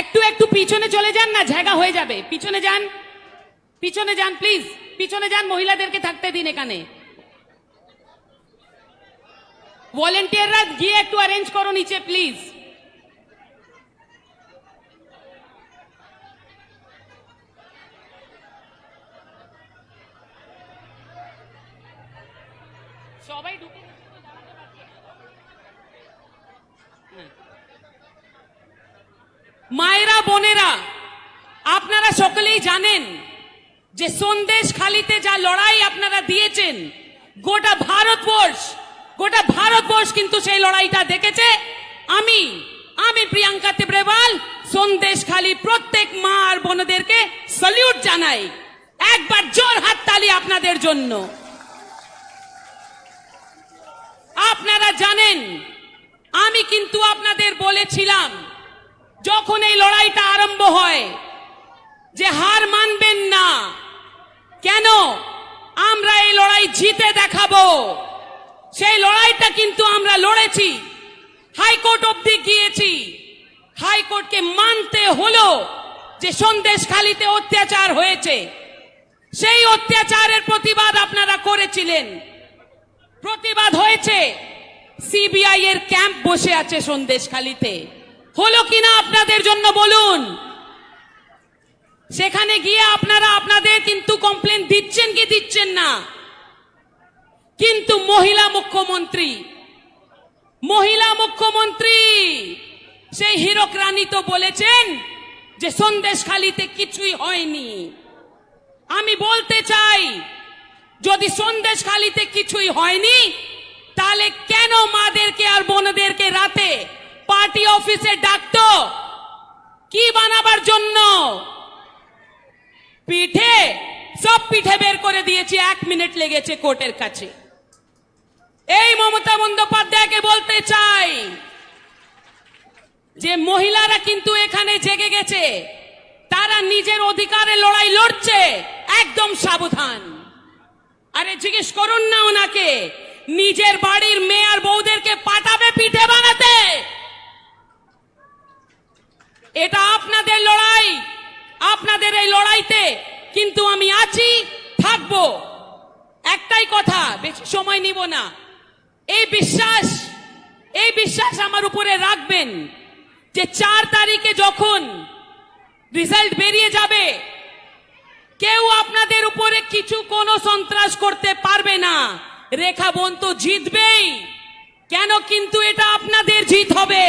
একটু একটু পিছনে চলে যান না জায়গা হয়ে যাবে। পিছনে যান পিছনে যান প্লিজ পিছনে যান, মহিলাদেরকে থাকতে দিন এখানে। ভলেন্টিয়াররা গিয়ে একটু অ্যারেঞ্জ করো নিচে প্লিজ সবাই ঢুকে গেছে তো, দাঁড়াতে পারছে না। হ্যাঁ। মায়েরা বোনেরা, আপনারা সকলেই জানেন যে সন্দেশ খালিতে যা লড়াই আপনারা দিয়েছেন, গোটা ভারতবর্ষ গোটা ভারতবর্ষ কিন্তু সেই লড়াইটা দেখেছে। আমি আমি প্রিয়াঙ্কা তিব্রেওয়াল, সন্দেশ খালি প্রত্যেক মা আর বোনদেরকে স্যালিউট জানাই। একবার জোর হাততালি আপনাদের জন্য। আপনারা জানেন, আমি কিন্তু আপনাদের বলেছিলাম যখন এই লড়াইটা আরম্ভ হয়, যে হার মানবেন না, কেন আমরা এই লড়াই জিতে দেখাবো? সেই লড়াইটা কিন্তু আমরা লড়েছি, হাইকোর্ট অব্দি গিয়েছি। হাইকোর্টকে মানতে হলো যে সন্দেশ খালিতে অত্যাচার হয়েছে। সেই অত্যাচারের প্রতিবাদ আপনারা করেছিলেন। প্রতিবাদ হয়েছে সিবিআই এর ক্যাম্প বসে আছে সন্দেশখালিতে। হলো কিনা আপনাদের জন্য বলুন। সেখানে গিয়ে আপনারা আপনাদের কিন্তু কমপ্লেন দিচ্ছেন কি দিচ্ছেন না? কিন্তু মহিলা মুখ্যমন্ত্রী মহিলা মুখ্যমন্ত্রী, সেই হিরক রানী তো বলেছেন যে সন্দেশখালিতে কিছুই হয়নি। আমি বলতে চাই, যদি সন্দেশ খালিতে কিছুই হয়নি, তাহলে কেন মাদেরকে আর বোনদেরকে রাতে পার্টি অফিসে ডাকতো, কি বানাবার জন্য? পিঠে, সব পিঠে বের করে দিয়েছি, এক মিনিট লেগেছে কোর্টের কাছে। এই মমতা বন্দ্যোপাধ্যায়কে বলতে চাই যে, মহিলারা কিন্তু এখানে জেগে গেছে, তারা নিজের অধিকারে লড়াই লড়ছে, একদম সাবধান। আরে, জিজ্ঞেস করুন না ওনাকে, নিজের বাড়ির মেয়ে আর বউদেরকে পাঠাবে পিঠে বানাতে? এটা আপনাদের লড়াই, আপনাদের এই লড়াইতে কিন্তু আমি আছি থাকব। একটাই কথা, বেশি সময় নিব না। এই বিশ্বাস এই বিশ্বাস আমার উপরে রাখবেন যে চার তারিখে যখন রেজাল্ট বেরিয়ে যাবে, কেউ আপনাদের উপরে কিছু কোনো সন্ত্রাস করতে পারবে না। রেখা বোন তো জিতবেই। কেন কিন্তু এটা আপনাদের জিত হবে?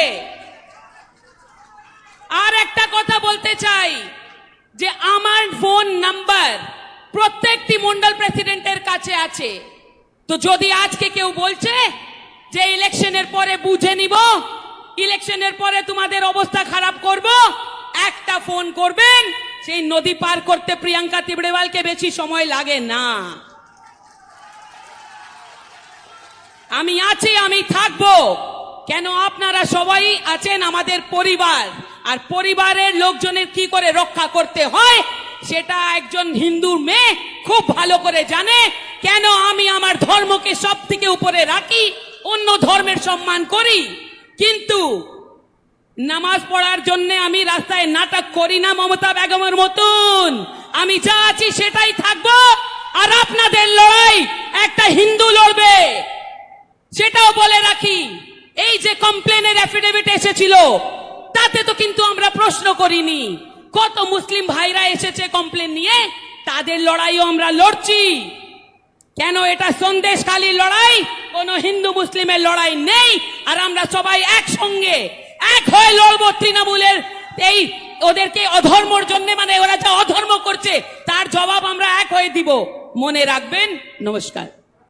আর একটা কথা বলতে চাই যে আমার ফোন নাম্বার প্রত্যেকটি মন্ডল প্রেসিডেন্টের কাছে আছে। তো যদি আজকে কেউ বলছে যে ইলেকশনের পরে বুঝে নিব, ইলেকশনের পরে তোমাদের অবস্থা খারাপ করব, একটা ফোন করবেন, সেই নদী পার করতে প্রিয়াঙ্কা তিবড়েওয়ালকে বেশি সময় লাগে না। আমি আছি, আমি থাকব। কেন আপনারা সবাই আছেন আমাদের পরিবার? আর পরিবারের লোকজনের কি করে রক্ষা করতে হয়? সেটা একজন হিন্দুর মেয়ে খুব ভালো করে জানে। কেন আমি আমার ধর্মকে সব থেকে উপরে রাখি? অন্য ধর্মের সম্মান করি। কিন্তু নামাজ পড়ার জন্য আমি রাস্তায় নাটক করি না মমতা বেগমের মতন। আমি যা আছি সেটাই থাকব। আর আপনাদের লড়াই একটা হিন্দু লড়বে। সেটাও বলে রাখি। যে কমপ্লেনের অ্যাফিডেভিট এসেছিল, তাতে তো কিন্তু আমরা প্রশ্ন করিনি। কত মুসলিম ভাইরা এসেছে কমপ্লেন নিয়ে? তাদের লড়াইও আমরা লড়ছি। কেন এটা সন্দেশ খালির লড়াই? কোন হিন্দু মুসলিমের লড়াই নেই, আর আমরা সবাই একসঙ্গে, এক হয়ে লড়বো তৃণমূলের এই ওদেরকে অধর্মর জন্য মানে ওরা যা অধর্ম করছে, তার জবাব আমরা এক হয়ে দিব। মনে রাখবেন? নমস্কার।